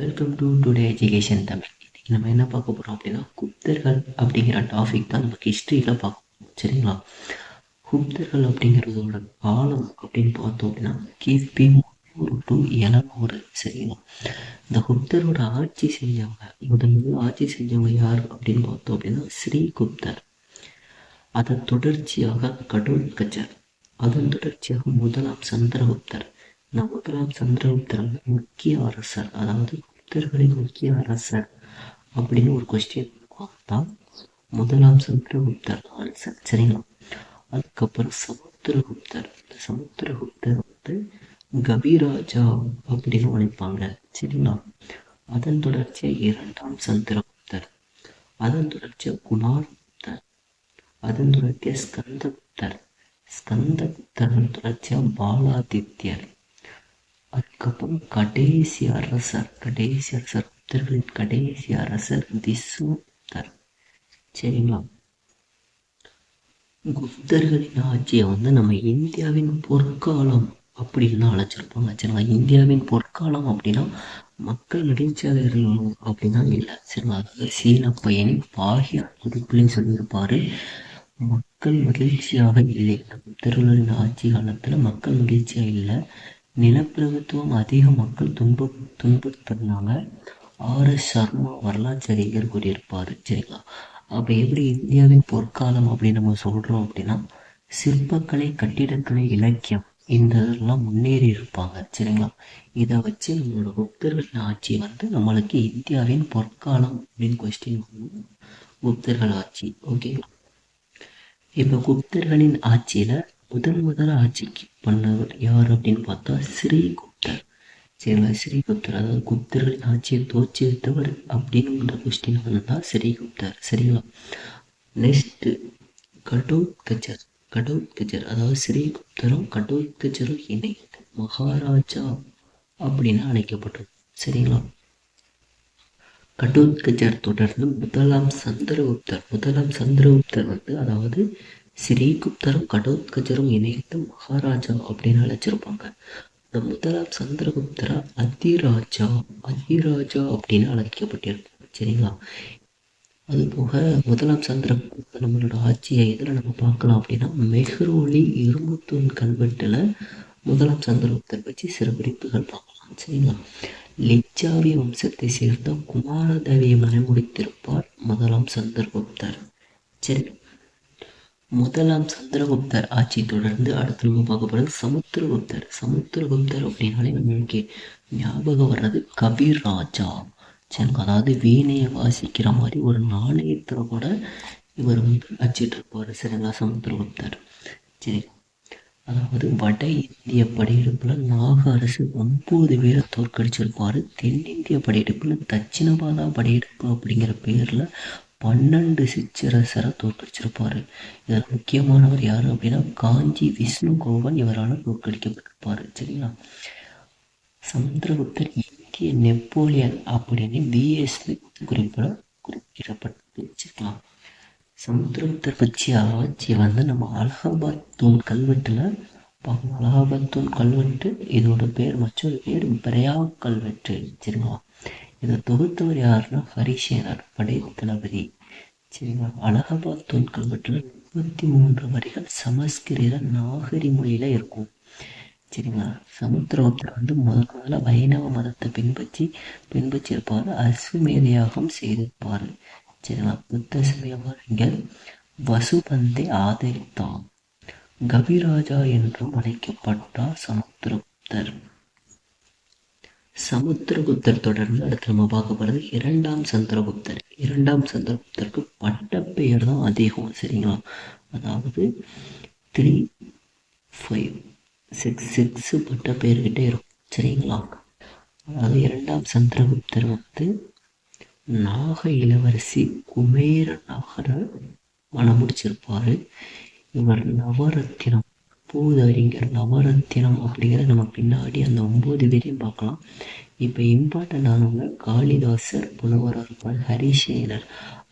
Welcome to today education Tamil இன்னைக்கு நம்ம என்ன பார்க்க போகிறோம் அப்படின்னா குப்தர்கள் அப்படிங்கிற டாபிக் தான் நமக்கு ஹிஸ்ட்ரியில் பார்க்க போகிறோம் சரிங்களா? குப்தர்கள் அப்படிங்கிறதோட காலம் அப்படின்னு பார்த்தோம் அப்படின்னா கிபி முந்நூறு டு எழுநூறு சரிங்களா? இந்த குப்தரோட ஆட்சி செஞ்சவங்க முதல் முதல் ஆட்சி செஞ்சவங்க யார் அப்படின்னு பார்த்தோம் அப்படின்னா ஸ்ரீகுப்தர் அதன் தொடர்ச்சியாக கடோத்கச்சர் அதன் தொடர்ச்சியாக முதலாம் சந்திரகுப்தர். நவகிராம் சந்திரகுப்தர் முக்கிய அரசர் அதாவது புத்தர்களின் முக்கிய அரசர் அப்படின்னு ஒரு கொஸ்டின் பார்த்தா முதலாம் சந்திரகுப்தர் ஆன்சர் சரிங்களா அதுக்கப்புறம் சமுத்திரகுப்தர். இந்த சமுத்திரகுப்தர் வந்து கபிராஜா அப்படின்னு அழைப்பாங்க. சரிங்களா? அதன் தொடர்ச்சியாக இரண்டாம் சந்திரகுப்தர் அதன் தொடர்ச்சியாக குணார்குப்தர் அதன் தொடர்ச்சியாக ஸ்கந்தகுப்தர் ஸ்கந்தகுப்தர் தொடர்ச்சியாக பாலாதித்யர். அதுக்கப்புறம் கடைசி அரசர் கடைசி அரசர் குப்தர்களின் கடைசி அரசர் விஸ்வகுப்தர் சரிங்களா? குப்தர்களின் ஆட்சியை வந்து நம்ம இந்தியாவின் பொற்காலம் அப்படின்னு அழைச்சிருப்பாங்க. சரிங்களா? இந்தியாவின் பொற்காலம் அப்படின்னா மக்கள் மகிழ்ச்சியாக இருக்கணும் அப்படின்னா இல்லை. சரிங்களா? அதாவது சீன பயணி பாகிய குறிப்பிலையும் சொல்லியிருப்பாரு. மக்கள் மகிழ்ச்சியாக இல்லை. குப்தர்களின் ஆட்சி காலத்தில் மக்கள் மகிழ்ச்சியாக இல்லை. நிலப்பிரபுத்துவம் அதிக மக்கள் துன்ப துன்புறுத்தினாங்க ஆர் எஸ் சர்மா வரலாற்றறிஞர் கூறியிருப்பார். சரிங்களா? அப்போ எப்படி இந்தியாவின் பொற்காலம் அப்படின்னு நம்ம சொல்கிறோம் அப்படின்னா சிற்பக்கலை கட்டிடக்கலை இலக்கியம் இந்த இதெல்லாம் முன்னேறி இருப்பாங்க. சரிங்களா? இதை வச்சு நம்மளோட குப்தர்களின் ஆட்சி வந்து நம்மளுக்கு இந்தியாவின் பொற்காலம் அப்படின்னு கொஸ்டின் குப்தர்கள் ஆட்சி. ஓகேங்களா? இப்போ குப்தர்களின் ஆட்சியில் முதன் முதல் ஆட்சிக்கு பண்ணவர் யார் அப்படின்னு பார்த்தா ஸ்ரீகுப்தர். சரிங்களா? ஸ்ரீகுப்தர் அதாவது குப்தர்களின் ஆட்சியை தோற்றுவித்தவர் அப்படின்னு கொஸ்டின் வந்தால் ஸ்ரீகுப்தர். சரிங்களா? நெக்ஸ்ட்டு கடோத் கஜர் அதாவது ஸ்ரீகுப்தரும் கடோத்கச்சரும் இணைந்து மகாராஜா அப்படின்னு அழைக்கப்பட்டது சரிங்களா? கடோத்கஜர் தொடர்ந்து முதலாம் சந்திரகுப்தர். முதலாம் சந்திரகுப்தர் வந்து அதாவது ஸ்ரீகுப்தரும் கடோத்கஜரும் இணைந்து மகாராஜா அப்படின்னு அழைச்சிருப்பாங்க. இந்த முதலாம் சந்திரகுப்தரா அதிராஜா அதிராஜா அப்படின்னு அழைக்கப்பட்டிருப்பாங்க சரிங்களா? அது போக முதலாம் சந்திரகுப்தர் நம்மளோட ஆட்சியை எதில் நம்ம பார்க்கலாம் அப்படின்னா மெஹ்ரோலி இரும்புத்தூண் கல்வெட்டில் முதலாம் சந்திரகுப்தர் பற்றி சில குறிப்புகள் பார்க்கலாம். சரிங்களா? லிச்சாவி வம்சத்தை சேர்ந்த குமாரதேவியை மனைமுடித்திருப்பார் முதலாம் சந்திரகுப்தர். சரி. முதலாம் சந்திரகுப்தர் ஆட்சி தொடர்ந்து அடுத்து நம்ம பார்க்க போகிறது சமுத்திரகுப்தர். சமுத்திரகுப்தர் அப்படின்னாலே நம்மளுக்கு ஞாபகம் வர்றது கபீர் ராஜா சரி அதாவது வீணையை வாசிக்கிற மாதிரி ஒரு நாணயத்தில் கூட இவர் வந்து அச்சிட்டு இருப்பார். சரிங்களா சமுத்திரகுப்தர். சரி அதாவது வட இந்திய படையெடுப்பில் நாக அரசு ஒன்பது பேரை தோற்கடிச்சிருப்பார். தென்னிந்திய படையெடுப்பில் தட்சிணபாதா படையெடுப்பு அப்படிங்கிற பேரில் பன்னெண்டு சிற்றரசரை தோற்கடிச்சிருப்பார் இதில் முக்கியமானவர் யார் அப்படின்னா காஞ்சி விஷ்ணு கோவன் இவரால் தோற்கடிக்கப்பட்டிருப்பார். சரிங்களா? சமுத்திரகுப்தர் இந்திய நெப்போலியன் அப்படின்னு விஎஸ்பி குறிப்பிட குறிப்பிடப்பட்டு வச்சுக்கலாம் சமுத்திரகுப்தர் பற்றிய ஆட்சி வந்து நம்ம அலகாபாத் தூண் கல்வெட்டில் பார்க்கணும் அலகாபாத் தூண் கல்வெட்டு இதோட பேர் மற்றொரு பேர் பிரயாக் கல்வெட்டு. சரிங்களா? இதை தொகுத்தவர் யாருன்னா ஹரிசேனர் படை தளபதி. சரிங்களா? அலகாபாத் தூண் கல்வெட்டில் முப்பத்தி மூன்று வரிகள் சமஸ்கிருத நாகரி மொழியில் இருக்கும். சரிங்களா? சமுத்திரகுப்தர் வந்து முதல் முதல்ல வைணவ மதத்தை பின்பற்றி பின்பற்றியிருப்பார் அஸ்வமேதையாகம் செய்திருப்பார். சரிங்களா? புத்த சமயங்கள் வசுபந்தை ஆதரித்தான். கபிராஜா என்றும் அழைக்கப்பட்டார் சமுத்திரகுப்தர் சமுத்திரகுப்தர் தொடர்ந்து அடுத்து நம்ம பார்க்க போகிறது இரண்டாம் சந்திரகுப்தர். இரண்டாம் சந்திரகுப்தருக்கு பட்டப்பெயர் தான் அதிகம் சரிங்களா? அதாவது த்ரீ ஃபைவ் சிக்ஸ் சிக்ஸு பட்ட இருக்கும் சரிங்களா? அதாவது இரண்டாம் சந்திரகுப்தர் வந்து நாக இளவரசி குமேர நகர மனம் முடிச்சிருப்பார். இவர் நவரத்தினம். பூதறிஞர் நவரத்தினம் அப்படிங்கிறத நம்ம பின்னாடி அந்த ஒம்பது பேரையும் பார்க்கலாம். இப்போ இம்பார்ட்டன்ட் ஆனவங்க காளிதாசர் புலவராக ஹரிசேனர்.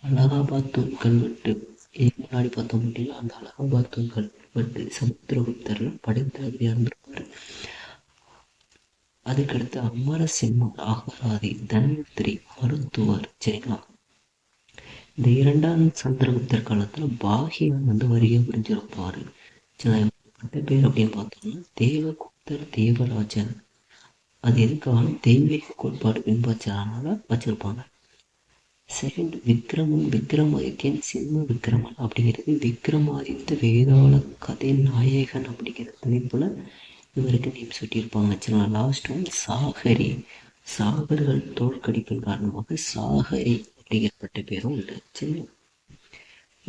அலகாபாத் கல்வெட்டு இதுக்கு முன்னாடி பார்த்தோம் அப்படின்னா அந்த அலகாபாத் தூண் கல்வெட்டு சமுத்திரகுப்தரில் படைத்தளபதியாக இருந்திருப்பார் அதுக்கடுத்து அமரசிம்மர் அகராதி தன்வந்திரி மருத்துவர் சரிங்களா? இந்த இரண்டாம் சந்திரகுப்தர் காலத்துல பாகியான் வந்து வருகை புரிஞ்சிருப்பாரு. சில பட்ட பேர் அப்படின்னு பார்த்தோம்னா தேவகுப்தர் தேவராஜன். அது எதுக்கான தெய்வீக கோட்பாடு பின்பற்றனால வச்சிருப்பாங்க. செகண்ட் விக்ரமன் விக்ரமாதித்யன் சிம்ம விக்ரமன் அப்படிங்கிறது விக்ரமாதித்த வேதாள கதை நாயகன் அப்படிங்கிற தலைப்பில் இவருக்கு நேம் சுட்டியிருப்பாங்க வச்சுக்கலாம் லாஸ்ட் ஒன் சாகரி. சாகர்கள் தோற்கடிப்பின் காரணமாக சாகரி அப்படிங்கிறப்பட்ட பேரும் உண்டு. சரிங்களா?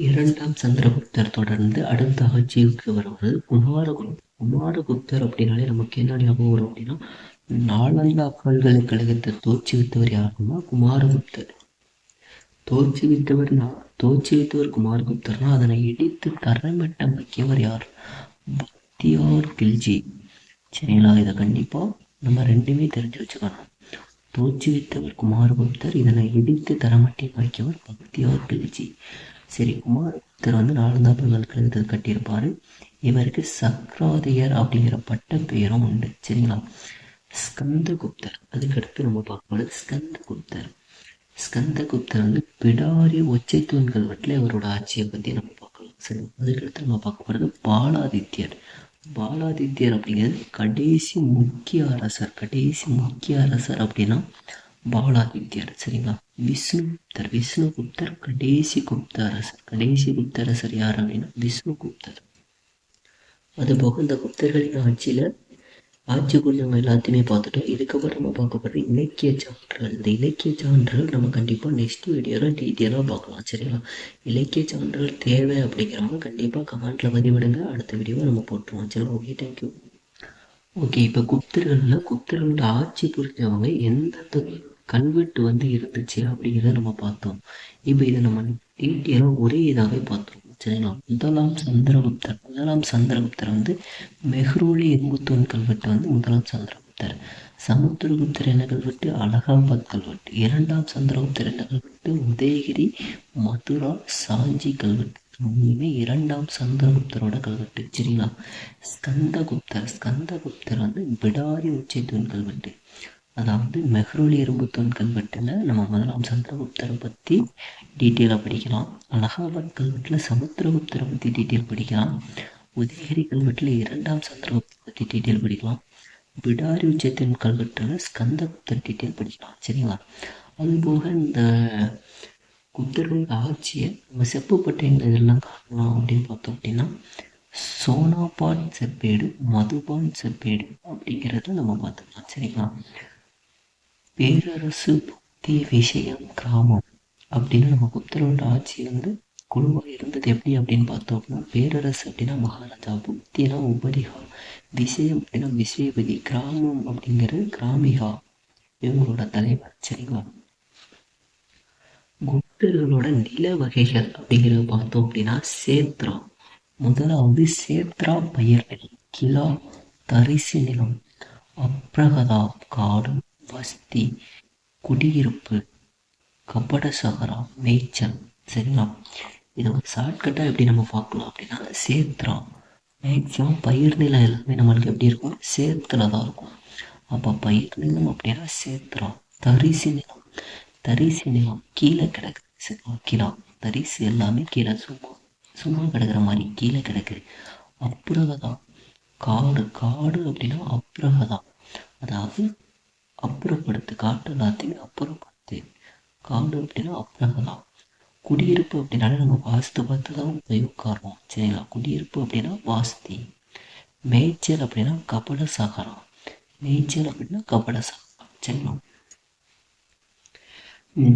இரண்டாம் சந்திரகுப்தர் தொடர்ந்து அடுத்த ஆட்சிக்கு வருவது குமாரகுப்தர் குமாரகுப்தர் அப்படின்னாலே நமக்கு என்ன ஞாபகம் வரும் அப்படின்னா நாலந்தா பல்கலைக்கழகத்தை தோற்றுவித்தவர் யாருன்னா குமாரகுப்தர். தோற்றுவித்தவர் தோற்றுவித்தவர் குமாரகுப்தர்னா அதனை இடித்து வைக்கவர் யார்? பக்தியார் கில்ஜி. சரிங்களா? இதை கண்டிப்பா நம்ம ரெண்டுமே தெரிஞ்சு வச்சுக்கணும். தோற்றுவித்தவர் குமாரகுப்தர் இதனை இடித்து வைக்கவர் பக்தியார் கில்ஜி. சரி குமாரகுப்தர் வந்து நாலந்தா பல்கலைக்கழகத்தை கட்டியிருப்பாரு. இவருக்கு சக்ராதியர் அப்படிங்கிற பட்ட பெயரும் உண்டு. சரிங்களா? ஸ்கந்தகுப்தர். அதுக்கடுத்து நம்ம பார்க்கும்போது ஸ்கந்தகுப்தர். ஸ்கந்தகுப்தர் வந்து பிடாரி ஒச்சை தூண்கள் வட்டில் இவரோட ஆட்சியை பற்றி நம்ம பார்க்கலாம். சரி அதுக்கடுத்து நம்ம பார்க்க போகிறது பாலாதித்யர். பாலாதித்யர் அப்படிங்கிறது கடைசி முக்கிய அரசர். கடைசி முக்கிய அரசர் அப்படின்னா பாலாதித்யர் சரிங்களா? விஷ்ணுகுப்தர் விஷ்ணுகுப்தர் கடைசி குப்த அரசர் கடைசி குப்த அரசர் யார் அப்படின்னா விஷ்ணுகுப்தர் அதுபோக இந்த குப்தர்களின் ஆட்சியில் ஆட்சி குறிஞ்சவங்க எல்லாத்தையுமே பார்த்துட்டோம். இதுக்கப்புறம் நம்ம பார்க்க போகிறது இலக்கிய சான்றுகள். இந்த இலக்கிய சான்றுகள் நம்ம கண்டிப்பாக நெக்ஸ்ட் வீடியோவில் டீட்டெயிலாக பார்க்கலாம் சரிங்களா? இலக்கிய சான்றுகள் தேவை அப்படிங்கிறவங்க கண்டிப்பாக கமெண்ட்டில் பதிவிடுங்க. அடுத்த வீடியோவை நம்ம போட்டுருவோம் சரிங்களா? ஓகே தேங்க்யூ ஓகே இப்போ குப்தர்களில் குப்தர்களோட ஆட்சி புரிஞ்சவங்க எந்தெந்த கல்வெட்டு வந்து இருந்துச்சு அப்படிங்கிறத நம்ம பார்த்தோம். இப்போ இதை நம்ம டீட்டெயிலாக ஒரே இதாகவே பார்த்தோம். சரிங்களா? முதலாம் சந்திரகுப்தர் முதலாம் சந்திரகுப்தர் வந்து மெஹ்ரோலி எங்குத்தூன் கல்வெட்டு வந்து முதலாம் சந்திரகுப்தர். சமுத்திரகுப்தர் என்ன கல்வெட்டு? அலகாபாத் கல்வெட்டு. இரண்டாம் சந்திரகுப்தர் என்ன கல்வெட்டு? உதயகிரி மதுரா சாஞ்சி கல்வெட்டு. மூணுமே இரண்டாம் சந்திரகுப்தரோட கல்வெட்டு. சரிங்களா? ஸ்கந்தகுப்தர் ஸ்கந்தகுப்தர் வந்து பிடாரி உச்சைத்தூன் கல்வெட்டு. அதாவது மெஹ்ரூலி இரும்புத்தூன் கல்வெட்டில் நம்ம முதலாம் சந்திரகுப்தரை பற்றி டீட்டெயிலாக படிக்கலாம். அலகாபாத் கல்வெட்டில் சமுத்திரகுப்தரை பற்றி டீட்டெயில் படிக்கலாம். உதயகிரி கல்வெட்டில் இரண்டாம் சந்திரகுப்தரை பற்றி டீட்டெயில் படிக்கலாம். பிடாரி உச்சத்தின் கல்வெட்டில் ஸ்கந்தகுப்தர் டீட்டெயில் படிக்கலாம் சரிங்களா? அதுபோக இந்த குப்தர்கள் ஆட்சியை நம்ம செப்புப்பட்ட இதெல்லாம் காணலாம் அப்படின்னு பார்த்தோம் அப்படின்னா சோனாபான் செப்பேடு மதுபான் செப்பேடு அப்படிங்கிறத நம்ம பார்த்துக்கலாம் சரிங்களா? பேரரசு புத்தி விஷயம் கிராமம் அப்படின்னு நம்ம புத்தரோட ஆட்சி வந்து குழுவாக இருந்தது எப்படி அப்படின்னு பார்த்தோம்னா பேரரசு அப்படின்னா மகாராஜா புத்தினா உபரிகா விஷயம் அப்படின்னா விஸ்வபதி கிராமம் அப்படிங்கிறது கிராமிகா இவங்களோட தலைவர் சரிங்களா? குப்தர்களோட நில வகைகள் அப்படிங்கிறத பார்த்தோம் அப்படின்னா சேத்ரா. முதலாவது சேத்ரா பயிர்கள் கிலா தரிசு நிலம் அப்ரகதா காடும் வசதி குடியிருப்பு கபட சகரா மேய்ச்சல் சரிங்களா இதை ஒரு ஷார்ட்கட்டாக எப்படி நம்ம பார்க்கலாம் அப்படின்னா சேத்ரா மேக்ஸிமம் பயிர் நிலம் எல்லாமே நம்மளுக்கு எப்படி இருக்கும்? சேத்துல தான் இருக்கும். அப்போ பயிர் நிலம் அப்படின்னா சேத்ரா தரிசு நிலம். தரிசு நிலம் கீழே கிடக்குது சரிங்களா தரிசு எல்லாமே கீழே சும்மா. சும்மா கிடக்குற மாதிரி கீழே கிடக்குது அப்புறகதா காடு. காடு அப்படின்னா அப்புறகதா அதாவது அப்புறப்படுத்து காட்டு எல்லாத்தையுமே அப்புறப்படுத்து காடு அப்படின்னா அப்புறம்தான் குடியிருப்பு அப்படின்னாலே நம்ம வாஸ்து பார்த்து தான் போய் உட்காருவோம் சரிங்களா? குடியிருப்பு அப்படின்னா வாஸ்தி மேய்ச்சல் அப்படின்னா கபட சகரம். மேய்ச்சல் அப்படின்னா கபட சகரம் சரிங்களா?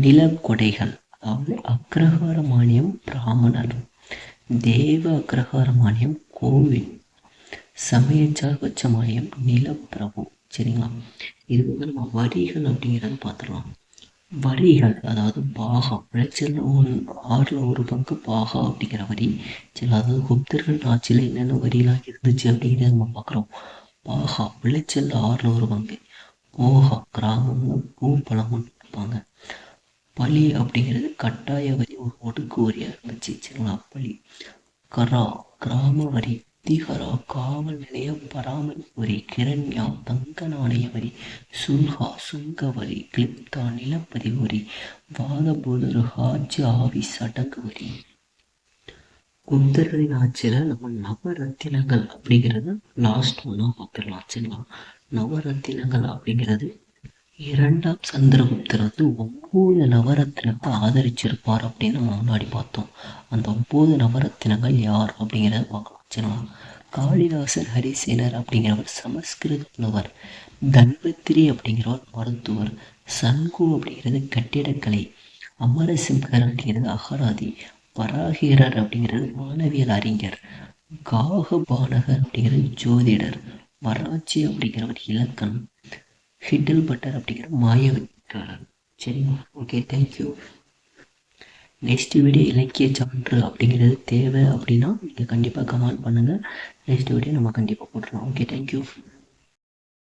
நிலக்கொடைகள் அதாவது அக்ரஹார மானியம் பிராமணர். தேவ அக்ரஹார மானியம் கோவில். சமயச்சார் வச்ச மானியம் நிலப்பிரபு சரிங்களா? இது வந்து நம்ம வரிகள் அப்படிங்கிறத பார்த்துடலாம். வரிகள் அதாவது பாகம் விளைச்சல் ஒன் ஆறில் ஒரு பங்கு பாகா அப்படிங்கிற வரி. சரி அதாவது குப்தர்கள் ஆட்சியில் என்னென்ன வரிலாம் இருந்துச்சு அப்படிங்கிறத நம்ம பார்க்குறோம். பாகா விளைச்சல் ஆறில் ஒரு பங்கு. போகா கிராமம்னு பூ பழம்னு இருப்பாங்க. பழி அப்படிங்கிறது கட்டாய வரி ஒரு ஒடுக்கு வரியாக இருந்துச்சு. சரிங்களா? பழி. கரா கிராம வரி. புத்திகரா காவல் நிலைய பராமரிப்புவரி கிரண்யா தங்க நாணய வரி சுல்ஹா சுங்கவரி கிளிப்தா நிலப்பதிவு வரி வாதபோதரு ஹாஜ் ஆவி சடங்கு வரி. குந்தர்களின் ஆட்சியில் நம்ம நவரத்தினங்கள் அப்படிங்கிறது லாஸ்ட் ஒன்றா பார்த்துடலாம் சரிங்களா? நவரத்தினங்கள் அப்படிங்கிறது இரண்டாம் சந்திரகுப்தர் வந்து ஒம்பது நவரத்தினத்தை ஆதரிச்சிருப்பார் அப்படின்னு நம்ம முன்னாடி பார்த்தோம். அந்த ஒம்பது நவரத்தினங்கள் யார் அப்படிங்கிறத பார்க்கலாம். சரிங்களா காளிதாசன் ஹரிசேனர் அப்படிங்கிறவர் சமஸ்கிருத புலவர் தன்வத்திரி அப்படிங்கிறவர் மருத்துவர் சன்கு அப்படிங்கிறது கட்டிடக்கலை அமரசிம்ஹர் அப்படிங்கிறது அகராதி பராகிரர் அப்படிங்கிறது மாணவியல் அறிஞர் காகபானகர் அப்படிங்கிறது ஜோதிடர் மராட்சி அப்படிங்கிறவர் இலக்கணம் ஹிட்டில் பட்டர் அப்படிங்கிற மாயவிக்காரர். சரிங்களா ஓகே தேங்க்யூ நெக்ஸ்ட் வீடியோ இலக்கிய சான்று அப்படிங்கிறது தேவை அப்படின்னா நீங்கள் கண்டிப்பாக கமெண்ட் பண்ணுங்கள் நெக்ஸ்ட் வீடியோ நம்ம கண்டிப்பாக போட்டுடலாம். Okay thank you